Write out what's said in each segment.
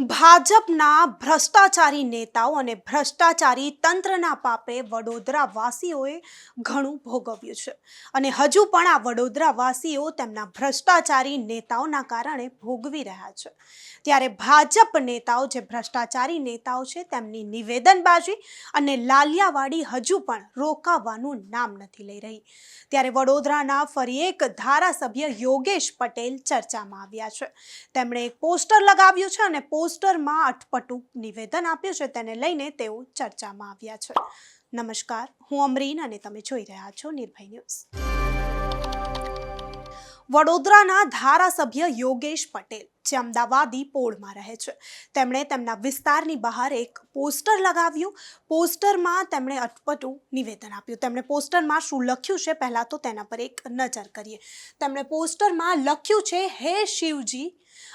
ભાજપના ભ્રષ્ટાચારી નેતાઓ અને ભ્રષ્ટાચારી તંત્રના પાપે વડોદરા વાસીઓએ ઘણું ભોગવ્યું છે. અને હજુ પણ આ વડોદરા વાસીઓ તેમના ભ્રષ્ટાચારી નેતાઓના કારણે ભોગવી રહ્યા છે. ત્યારે ભાજપ નેતાઓ જે ભ્રષ્ટાચારી નેતાઓ છે તેમની નિવેદનબાજી અને લાલિયાવાડી હજુ પણ રોકાવાનું નામ નથી લઈ રહી. ત્યારે વડોદરાના ફરી એક ધારાસભ્ય યોગેશ પટેલ ચર્ચામાં આવ્યા છે. તેમણે એક પોસ્ટર લગાવ્યું છે અને પોસ્ટરમાં અટપટું નિવેદન આપ્યું છે, તેને લઈને તેઓ ચર્ચામાં આવ્યા છે. નમસ્કાર, હું અમરીન અને તમે જોઈ રહ્યા છો નિર્ભય ન્યૂઝ. વડોદરાના ધારાસભ્ય યોગેશ પટેલ, જે અમદાવાદી પોળમાં રહે છે. તેમણે તેમના વિસ્તારની બહાર એક પોસ્ટર લગાવ્યું. પોસ્ટરમાં તેમણે અટપટું નિવેદન આપ્યું. તેમણે પોસ્ટરમાં શું લખ્યું છે પહેલાં તો તેના પર એક નજર કરીએ. તેમણે પોસ્ટરમાં લખ્યું છે, હે શિવજી,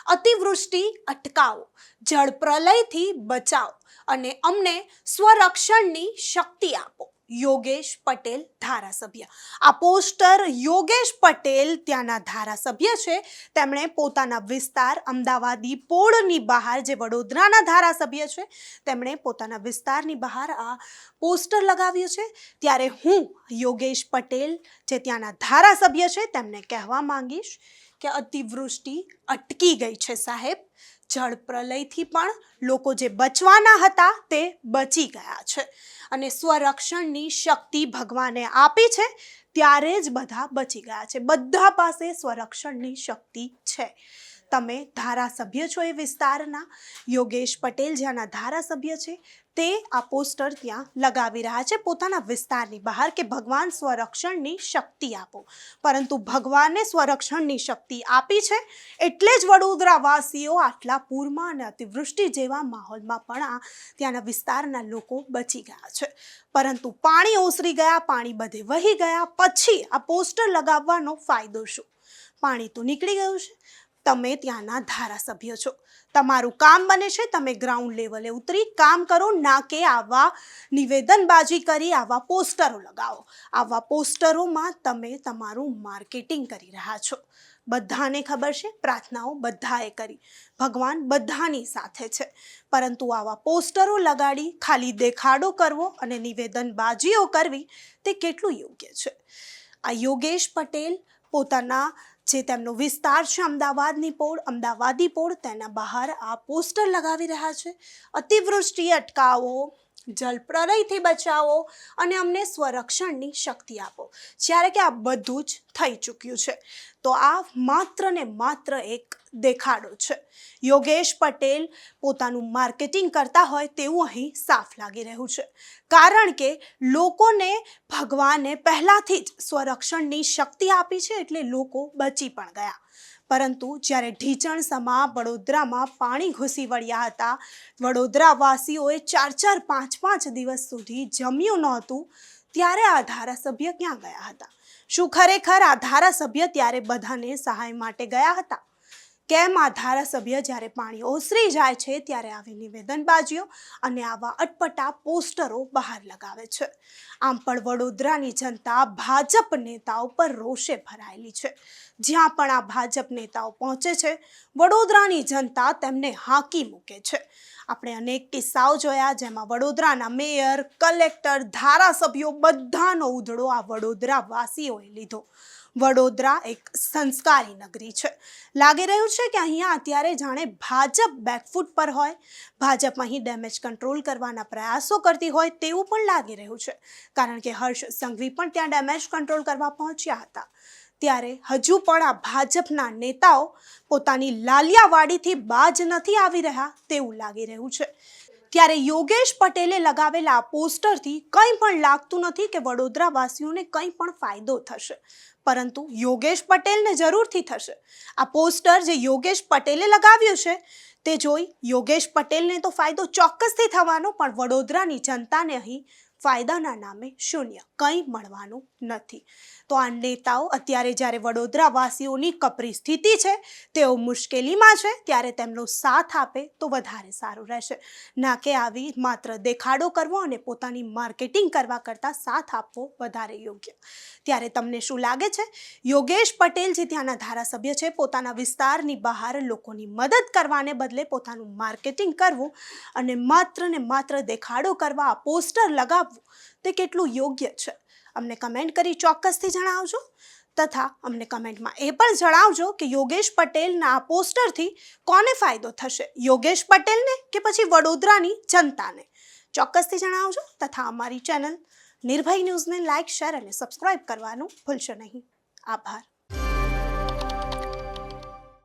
અતિવૃષ્ટિ અટકાવો, જળ પ્રલયથી બચાવો અને અમને સ્વરક્ષણની શક્તિ આપો. યોગેશ પટેલ ધારાસભ્ય. આ પોસ્ટર યોગેશ પટેલ ત્યાંના ધારાસભ્ય છે. તેમણે પોતાના વિસ્તાર અમદાવાદી પોળની બહાર, જે વડોદરાના ધારાસભ્ય છે, તેમણે પોતાના વિસ્તારની બહાર આ પોસ્ટર લગાવ્યું છે. ત્યારે હું, યોગેશ પટેલ, જે ત્યાંના ધારાસભ્ય છે, તેમને કહેવા માંગીશ કે અતિવૃષ્ટિ અટકી ગઈ છે સાહેબ. જળ પ્રલયથી પણ લોકો જે બચવાના હતા તે બચી ગયા છે. અને સ્વરક્ષણની શક્તિ ભગવાને આપી છે, ત્યારે જ બધા બચી ગયા છે. બધા પાસે સ્વરક્ષણની શક્તિ છે. તમે ધારાસભ્ય છો એ વિસ્તારના. યોગેશ પટેલ જ્યાંના ધારાસભ્ય છે, તે આ પોસ્ટર ત્યાં લગાવી રહ્યા છે પોતાના વિસ્તારની બહાર કે ભગવાન સ્વરક્ષણની શક્તિ આપો. પરંતુ ભગવાને સ્વરક્ષણની શક્તિ આપી છે એટલે જ વડોદરાવાસીઓ આટલા પૂરમાં અને અતિવૃષ્ટિ જેવા માહોલમાં પણ આ ત્યાંના વિસ્તારના લોકો બચી ગયા છે. પરંતુ પાણી ઓસરી ગયા, પાણી બધે વહી ગયા, પછી આ પોસ્ટર લગાવવાનો ફાયદો શું? પાણી તો નીકળી ગયું છે. તમે ત્યાંના ધારાસભ્ય છો. તમારું કામ બને છે, તમે ગ્રાઉન્ડ લેવલે ઉતરી કામ કરો ના કે આવા નિવેદનબાજી કરી, આવા પોસ્ટરો લગાવો. આવા પોસ્ટરોમાં તમે તમારું માર્કેટિંગ કરી રહ્યા છો. બધાને ખબર છે, પ્રાર્થનાઓ બધાએ કરી. ભગવાન બધાની સાથે છે. પરંતુ આવા પોસ્ટરો લગાડી, ખાલી દેખાડો કરવો અને નિવેદનબાજીઓ કરવી તે કેટલું યોગ્ય છે? આ યોગેશ પટેલ પોતાના જે તેમનો વિસ્તાર છે, અમદાવાદની પોળ, અમદાવાદી પોળ, તેના બહાર આ પોસ્ટર લગાવી રહ્યા છે. અતિવૃષ્ટિ અટકાવો જલ પ્રલયથી બચાવો અને અમને સ્વરક્ષણની શક્તિ આપો. જ્યારે કે આ બધું જ થઈ ચૂક્યું છે, તો આ માત્ર ને માત્ર એક દેખાડો છે. યોગેશ પટેલ પોતાનું માર્કેટિંગ કરતા હોય તેવું અહીં સાફ લાગી રહ્યું છે. કારણ કે લોકોને ભગવાને પહેલાંથી જ સ્વરક્ષણની શક્તિ આપી છે, એટલે લોકો બચી પણ ગયા. પરંતુ જ્યારે ઢીચણ સમા વડોદરામાં પાણી ઘૂસી વળ્યા હતા, વડોદરાવાસીઓએ ચાર ચાર પાંચ પાંચ દિવસ સુધી જમ્યું નહોતું, ત્યારે આ ધારાસભ્ય ક્યાં ગયા હતા? શું ખરેખર આ ધારાસભ્ય ત્યારે બધાને સહાય માટે ગયા હતા? કેમ ધારાસભ્ય જ્યારે પાણી ઓસરી જાય છે ત્યારે આવી નિવેદનબાજીઓ અને આવા અટપટા પોસ્ટરો બહાર લગાવે છે. આમ પણ વડોદરાની જનતા ભાજપ નેતાઓ પર રોષે ભરાયેલી છે. જ્યાં પણ આ ભાજપ નેતાઓ પહોંચે છે, વડોદરાની જનતા તેમને હાંકી મૂકે છે. આપણે અનેક કિસ્સાઓ જોયા જેમાં વડોદરાના મેયર, કલેક્ટર, ધારાસભ્યો બધાનો ઉધડો આ વડોદરા વાસીઓએ લીધો. વડોદરા એક સંસ્કારી નગરી છે. લાગી રહ્યું છે કે અહીંયા અત્યારે જાણે ભાજપ બેકફૂટ પર હોય. ભાજપ અહીં ડેમેજ કંટ્રોલ કરવાના પ્રયાસો કરતી હોય તેવું પણ લાગી રહ્યું છે. કારણ કે હર્ષ સંઘવી પણ ત્યાં ડેમેજ કંટ્રોલ કરવા પહોંચ્યા હતા. ત્યારે હજુ પણ આ ભાજપના નેતાઓ પોતાની લાલિયાવાડીથી બાજ નથી આવી રહ્યા તેવું લાગી રહ્યું છે. ત્યારે યોગેશ પટેલે લગાવેલા આ પોસ્ટરથી કંઈ પણ લાગતું નથી કે વડોદરાવાસીઓને કંઈ પણ ફાયદો થશે. પરંતુ યોગેશ પટેલને જરૂરથી થશે. આ પોસ્ટર જે યોગેશ પટેલે લગાવ્યું છે, તે જોઈ યોગેશ પટેલને તો ફાયદો ચોક્કસથી થવાનો, પણ વડોદરાની જનતાને અહીં ફાયદાના નામે શૂન્ય, કંઈ મળવાનું નથી. તો આ નેતાઓ અત્યારે જ્યારે વડોદરાવાસીઓની કપરી સ્થિતિ છે, તેઓ મુશ્કેલીમાં છે, ત્યારે તેમનો સાથ આપે તો વધારે સારું રહેશે. ના કે આવી માત્ર દેખાડો કરવો અને પોતાની માર્કેટિંગ કરવા કરતાં સાથ આપવો વધારે યોગ્ય. ત્યારે તમને શું લાગે છે? યોગેશ પટેલ જે ત્યાંના ધારાસભ્ય છે, પોતાના વિસ્તારની બહાર લોકોની મદદ કરવાને બદલે પોતાનું માર્કેટિંગ કરવું અને માત્ર ને માત્ર દેખાડો કરવા પોસ્ટર લગાવવું તે કેટલું યોગ્ય છે? અમને કમેન્ટ કરી ચોક્કસથી જણાવજો. તથા અમને કમેન્ટમાં એ પણ જણાવજો કે યોગેશ પટેલના આ પોસ્ટરથી કોને ફાયદો થશે? યોગેશ પટેલને કે પછી વડોદરાની જનતાને? ચોક્કસથી જણાવજો. તથા અમારી ચેનલ નિર્ભય ન્યૂઝને લાઇક, શેર અને સબસ્ક્રાઇબ કરવાનું ભૂલશો નહીં. આભાર.